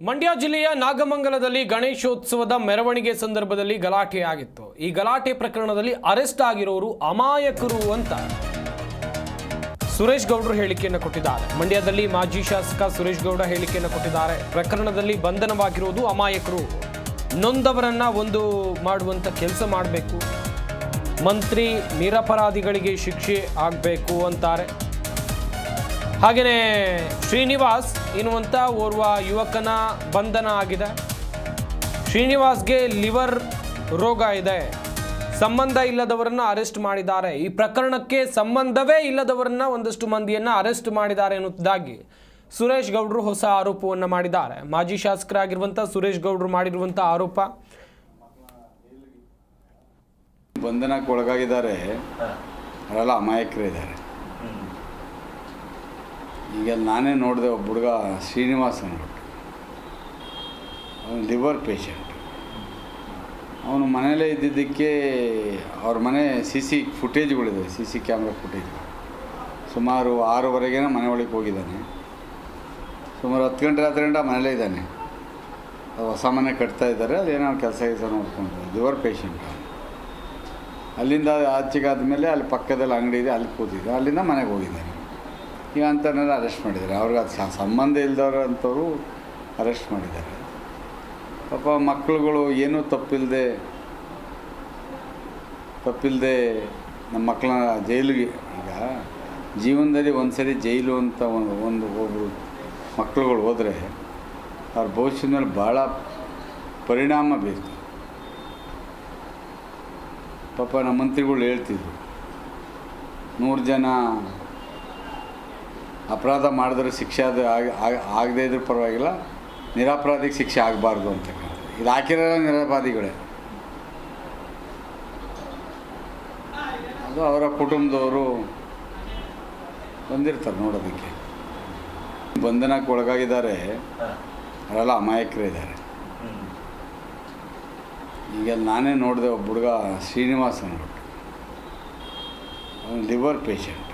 ಮಂಡ್ಯ ಜಿಲ್ಲೆಯ ನಾಗಮಂಗಲದಲ್ಲಿ ಗಣೇಶೋತ್ಸವದ ಮೆರವಣಿಗೆ ಸಂದರ್ಭದಲ್ಲಿ ಗಲಾಟೆ ಆಗಿತ್ತು ಈ ಗಲಾಟೆ ಪ್ರಕರಣದಲ್ಲಿ ಅರೆಸ್ಟ್ ಆಗಿರೋರು ಅಮಾಯಕರು ಅಂತ ಸುರೇಶ್ ಗೌಡರು ಹೇಳಿಕೆಯನ್ನು ಕೊಟ್ಟಿದ್ದಾರೆ. ಮಂಡ್ಯದಲ್ಲಿ ಮಾಜಿ ಶಾಸಕ ಸುರೇಶ್ ಗೌಡ ಹೇಳಿಕೆಯನ್ನು ಕೊಟ್ಟಿದ್ದಾರೆ. ಪ್ರಕರಣದಲ್ಲಿ ಬಂಧನವಾಗಿರುವುದು ಅಮಾಯಕರು. ನೊಂದವರನ್ನ ಒಂದು ಮಾಡುವಂತ ಕೆಲಸ ಮಾಡಬೇಕು. ಮಂತ್ರಿ ನಿರಪರಾಧಿಗಳಿಗೆ ಶಿಕ್ಷೆ ಆಗಬೇಕು ಅಂತಾರೆ. ಹಾಗೆಯೇ ಶ್ರೀನಿವಾಸ್ ಎನ್ನುವಂಥ ಓರ್ವ ಯುವಕನ ಬಂಧನ ಆಗಿದೆ. ಶ್ರೀನಿವಾಸ್ಗೆ ಲಿವರ್ ರೋಗ ಇದೆ. ಸಂಬಂಧ ಇಲ್ಲದವರನ್ನ ಅರೆಸ್ಟ್ ಮಾಡಿದ್ದಾರೆ. ಈ ಪ್ರಕರಣಕ್ಕೆ ಸಂಬಂಧವೇ ಇಲ್ಲದವರನ್ನ ಒಂದಷ್ಟು ಮಂದಿಯನ್ನ ಅರೆಸ್ಟ್ ಮಾಡಿದ್ದಾರೆ ಎನ್ನುವುದಾಗಿ ಸುರೇಶ್ ಗೌಡರು ಹೊಸ ಆರೋಪವನ್ನು ಮಾಡಿದ್ದಾರೆ. ಮಾಜಿ ಶಾಸಕರಾಗಿರುವಂಥ ಸುರೇಶ್ ಗೌಡರು ಮಾಡಿರುವಂಥ ಆರೋಪ. ಬಂಧನಕ್ಕೆ ಒಳಗಾಗಿದ್ದಾರೆ. ಅವರೆಲ್ಲ ಅಮಾಯಕರು ಇದ್ದಾರೆ. ಈಗ ನಾನೇ ನೋಡಿದೆ ಒಬ್ಬ ಹುಡುಗ ಶ್ರೀನಿವಾಸ್ ಅಂದ್ಬಿಟ್ಟು ಅವನು ಲಿವರ್ ಪೇಷಂಟ್. ಅವನು ಮನೇಲೇ ಇದ್ದಿದ್ದಕ್ಕೆ ಅವ್ರ ಮನೆ ಸಿ ಸಿ ಫುಟೇಜ್ಗಳಿದೆ, ಸಿ ಸಿ ಕ್ಯಾಮ್ರಾ ಫುಟೇಜ್. ಸುಮಾರು ಆರೂವರೆಗೆ ಮನೆ ಒಳಗೆ ಹೋಗಿದ್ದಾನೆ. ಸುಮಾರು ಹತ್ತು ಗಂಟೆ ಹತ್ತು ಗಂಟೆ ಮನೇಲೇ ಇದ್ದಾನೆ. ಹೊಸ ಮನೆ ಕಟ್ತಾ ಇದ್ದಾರೆ ಅದೇನೋ ಕೆಲಸ ಕೆಲಸ ನೋಡ್ಕೊಂಡು ಲಿವರ್ ಪೇಷಂಟ್ ಅಲ್ಲಿಂದ ಆಚೆಗಾದ ಮೇಲೆ ಅಲ್ಲಿ ಪಕ್ಕದಲ್ಲಿ ಅಂಗಡಿ ಇದೆ, ಅಲ್ಲಿ ಕೂತಿದ್ದೆ, ಅಲ್ಲಿಂದ ಮನೆಗೆ ಹೋಗಿದ್ದಾನೆ. ಈಗ ಅಂಥವ್ರನ್ನೆಲ್ಲ ಅರೆಸ್ಟ್ ಮಾಡಿದ್ದಾರೆ. ಅವ್ರಿಗೆ ಅದು ಸಂಬಂಧ ಇಲ್ದವ್ರು ಅಂಥವ್ರು ಅರೆಸ್ಟ್ ಮಾಡಿದ್ದಾರೆ. ಪಾಪ ಮಕ್ಕಳುಗಳು ಏನೂ ತಪ್ಪಿಲ್ಲದೆ ತಪ್ಪಿಲ್ಲದೆ ನಮ್ಮ ಮಕ್ಕಳನ್ನ ಜೈಲಿಗೆ, ಈಗ ಜೀವನದಲ್ಲಿ ಒಂದು ಸರಿ ಜೈಲು ಅಂತ ಒಂದು ಒಂದು ಒಬ್ಬರು ಮಕ್ಕಳುಗಳು ಹೋದರೆ ಅವ್ರ ಭವಿಷ್ಯದ ಮೇಲೆ ಭಾಳ ಪರಿಣಾಮ ಬೀರ್ತದೆ ಪಾಪ ನಮ್ಮ ಮಂತ್ರಿಗಳು ಹೇಳ್ತಿದ್ರು, ನೂರು ಜನ ಅಪರಾಧ ಮಾಡಿದ್ರೆ ಶಿಕ್ಷೆ ಅದು ಆಗದೇ ಇದ್ರೂ ಪರವಾಗಿಲ್ಲ. ನಿರಪರಾಧಿಗೆ ಶಿಕ್ಷೆ ಆಗಬಾರ್ದು ಅಂತಕ್ಕಂಥ ಇದು ಹಾಕಿರೋ ನಿರಪರಾಧಿಗಳೇ? ಅದು ಅವರ ಕುಟುಂಬದವರು ಬಂದಿರ್ತಾರೆ ನೋಡೋದಕ್ಕೆ. ಬಂಧನಕ್ಕೆ ಒಳಗಾಗಿದ್ದಾರೆ. ಅವರೆಲ್ಲ ಅಮಾಯಕರೇ ಇದ್ದಾರೆ. ಈಗ ನಾನೇ ನೋಡಿದೆ ಒಬ್ಬ ಹುಡುಗ ಶ್ರೀನಿವಾಸ ಅಂದ್ಬಿಟ್ಟು ಲಿವರ್ ಪೇಷಂಟ್.